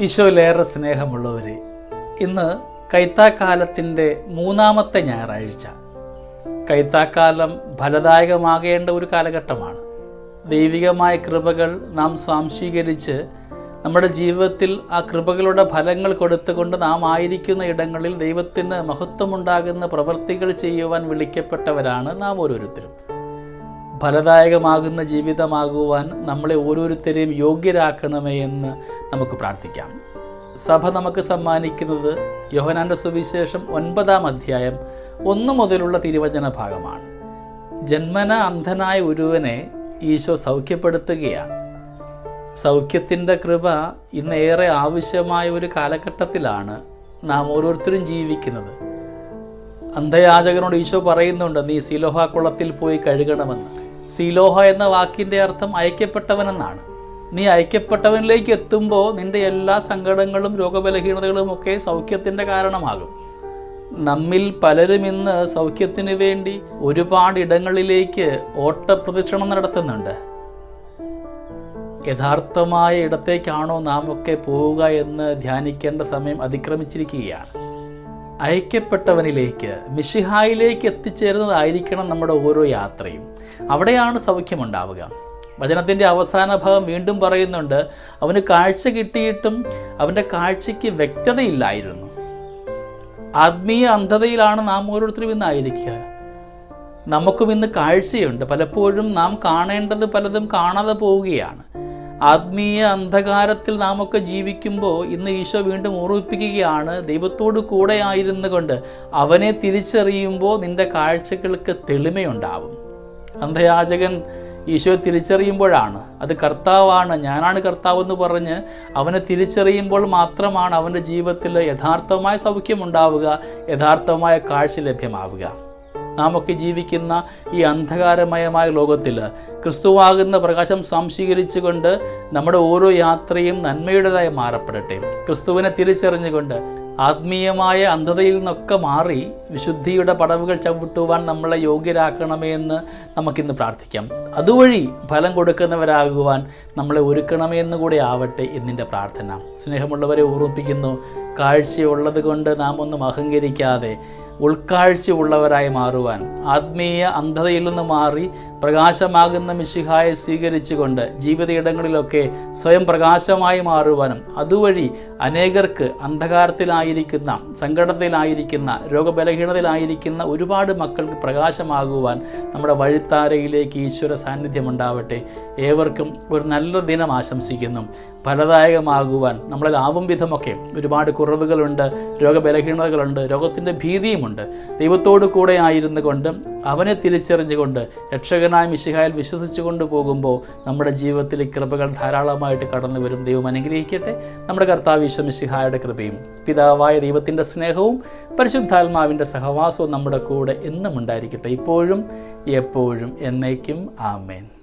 ഈശോയിലേറെ സ്നേഹമുള്ളവരെ ഇന്ന് കൈത്താക്കാലത്തിന്റെ മൂന്നാമത്തെ ഞായറാഴ്ച. കൈത്താക്കാലം ഫലദായകമാകേണ്ട ഒരു കാലഘട്ടമാണ്. ദൈവികമായ കൃപകൾ നാം സ്വാംശീകരിച്ച് നമ്മുടെ ജീവിതത്തിൽ ആ കൃപകളുടെ ഫലങ്ങൾ കൊടുത്തുകൊണ്ട് നാം ആയിരിക്കുന്ന ഇടങ്ങളിൽ ദൈവത്തിന് മഹത്വമുണ്ടാകുന്ന പ്രവൃത്തികൾ ചെയ്യുവാൻ വിളിക്കപ്പെട്ടവരാണ് നാം ഓരോരുത്തരും. ഫലദായകമാകുന്ന ജീവിതമാകുവാൻ നമ്മളെ ഓരോരുത്തരെയും യോഗ്യരാക്കണമേ എന്ന് നമുക്ക് പ്രാർത്ഥിക്കാം. സഭ നമുക്ക് സമ്മാനിക്കുന്നത് യോഹനാന്റെ സുവിശേഷം ഒൻപതാം അധ്യായം ഒന്നു മുതലുള്ള തിരുവചന ഭാഗമാണ്. ജന്മന അന്ധനായ ഒരുവനെ ഈശോ സൗഖ്യപ്പെടുത്തുകയാണ്. സൗഖ്യത്തിന്റെ കൃപ ഇന്നേറെ ആവശ്യമായ ഒരു കാലഘട്ടത്തിലാണ് നാം ഓരോരുത്തരും ജീവിക്കുന്നത്. അന്ധയാചകനോട് ഈശോ പറയുന്നുണ്ട് നീ സീലോഹ കുളത്തിൽ പോയി കഴുകണമെന്ന്. സീലോഹ എന്ന വാക്കിന്റെ അർത്ഥം അയക്കപ്പെട്ടവനെന്നാണ്. നീ ഐക്യപ്പെട്ടവനിലേക്ക് എത്തുമ്പോൾ നിന്റെ എല്ലാ സങ്കടങ്ങളും രോഗബലഹീനതകളും ഒക്കെ സൗഖ്യത്തിന്റെ കാരണമാകും. നമ്മിൽ പലരും ഇന്ന് സൗഖ്യത്തിന് വേണ്ടി ഒരുപാട് ഇടങ്ങളിലേക്ക് ഓട്ടപ്രദക്ഷിണം നടത്തുന്നുണ്ട്. യഥാർത്ഥമായ ഇടത്തേക്കാണോ നാം ഒക്കെ പോവുക എന്ന് ധ്യാനിക്കേണ്ട സമയം അതിക്രമിച്ചിരിക്കുകയാണ്. ഐക്യപ്പെട്ടവനിലേക്ക് മിഷിഹായിലേക്ക് എത്തിച്ചേരുന്നതായിരിക്കണം നമ്മുടെ ഓരോ യാത്രയും. അവിടെയാണ് സൗഖ്യമുണ്ടാവുക. വചനത്തിന്റെ അവസാന ഭാഗം വീണ്ടും പറയുന്നുണ്ട് അവന് കാഴ്ച കിട്ടിയിട്ടും അവന്റെ കാഴ്ചയ്ക്ക് വ്യക്തതയില്ലായിരുന്നു. ആത്മീയ അന്ധതയിലാണ് നാം ഓരോരുത്തരും ഇന്നായിരിക്കുക നമുക്കും ഇന്ന് കാഴ്ചയുണ്ട്. പലപ്പോഴും നാം കാണേണ്ടത് പലതും കാണാതെ പോവുകയാണ്. ആത്മീയ അന്ധകാരത്തിൽ നാം ഒക്കെ ജീവിക്കുമ്പോൾ ഇന്ന് ഈശോ വീണ്ടും ഓർമ്മിപ്പിക്കുകയാണ് ദൈവത്തോട് കൂടെ ആയിരുന്നു കൊണ്ട് അവനെ തിരിച്ചറിയുമ്പോൾ നിന്റെ കാഴ്ചകൾക്ക് തെളിമയുണ്ടാവും. അന്ധയാചകൻ ഈശോയെ തിരിച്ചറിയുമ്പോഴാണ്. അത് കർത്താവാണ് ഞാനാണ് കർത്താവ് എന്ന് പറഞ്ഞ് അവനെ തിരിച്ചറിയുമ്പോൾ മാത്രമാണ് അവന്റെ ജീവിതത്തിൽ യഥാർത്ഥമായ സൗഖ്യമുണ്ടാവുക യഥാർത്ഥമായ കാഴ്ച ലഭ്യമാവുക. നാമൊക്കെ ജീവിക്കുന്ന ഈ അന്ധകാരമയമായ ലോകത്തിൽ ക്രിസ്തുവാകുന്ന പ്രകാശം സ്വാംശീകരിച്ചുകൊണ്ട് നമ്മുടെ ഓരോ യാത്രയും നന്മയുടേതായി മാറപ്പെടട്ടെ. ക്രിസ്തുവിനെ തിരിച്ചറിഞ്ഞുകൊണ്ട് ആത്മീയമായ അന്ധതയിൽ നിന്നൊക്കെ മാറി വിശുദ്ധിയുടെ പടവുകൾ ചവിട്ടുവാൻ നമ്മളെ യോഗ്യരാക്കണമേ എന്ന് നമുക്കിന്ന് പ്രാർത്ഥിക്കാം. അതുവഴി ഫലം കൊടുക്കുന്നവരാകുവാൻ നമ്മളെ ഒരുക്കണമേ എന്ന് കൂടെ ആവട്ടെ എന്നിന്റെ പ്രാർത്ഥന. സ്നേഹമുള്ളവരെ ഓർമ്മിപ്പിക്കുന്നു കാഴ്ചയുള്ളത് കൊണ്ട് നാം ഒന്നും അഹങ്കരിക്കാതെ ഉൾക്കാഴ്ചയുള്ളവരായി മാറുവാൻ ആത്മീയ അന്ധതയിൽ നിന്ന് മാറി പ്രകാശമാകുന്ന മിശിഹായെ സ്വീകരിച്ചുകൊണ്ട് ജീവിതയിടങ്ങളിലൊക്കെ സ്വയം പ്രകാശമായി മാറുവാനും അതുവഴി അനേകർക്ക് അന്ധകാരത്തിലായിരിക്കുന്ന സങ്കടത്തിലായിരിക്കുന്ന രോഗബലഹീനതയിലായിരിക്കുന്ന ഒരുപാട് മക്കൾക്ക് പ്രകാശമാകുവാൻ നമ്മുടെ വഴിത്താരയിലേക്ക് ഈശ്വര സാന്നിധ്യം ഉണ്ടാവട്ടെ. ഏവർക്കും ഒരു നല്ല ദിനം ആശംസിക്കുന്നു. ഫലദായകമാകുവാൻ നമ്മളിലാവും വിധമൊക്കെ ഒരുപാട് കുറവുകളുണ്ട് രോഗബലഹീനതകളുണ്ട് രോഗത്തിന്റെ ഭീതിയുമുണ്ട്. ദൈവത്തോടു കൂടെ ആയിരുന്നു കൊണ്ട് അവനെ തിരിച്ചറിഞ്ഞുകൊണ്ട് രക്ഷകനായ മിശിഹായിൽ വിശ്വസിച്ചു കൊണ്ട് പോകുമ്പോൾ നമ്മുടെ ജീവിതത്തിൽ കൃപകൾ ധാരാളമായിട്ട് കടന്നു വരും. ദൈവം അനുഗ്രഹിക്കട്ടെ. നമ്മുടെ കർത്താവ് ഈശോ മിശിഹായുടെ കൃപയും പിതാവായ ദൈവത്തിന്റെ സ്നേഹവും പരിശുദ്ധാത്മാവിന്റെ സഹവാസവും നമ്മുടെ കൂടെ എന്നും ഉണ്ടായിരിക്കട്ടെ. ഇപ്പോഴും എപ്പോഴും എന്നേക്കും. ആമേൻ.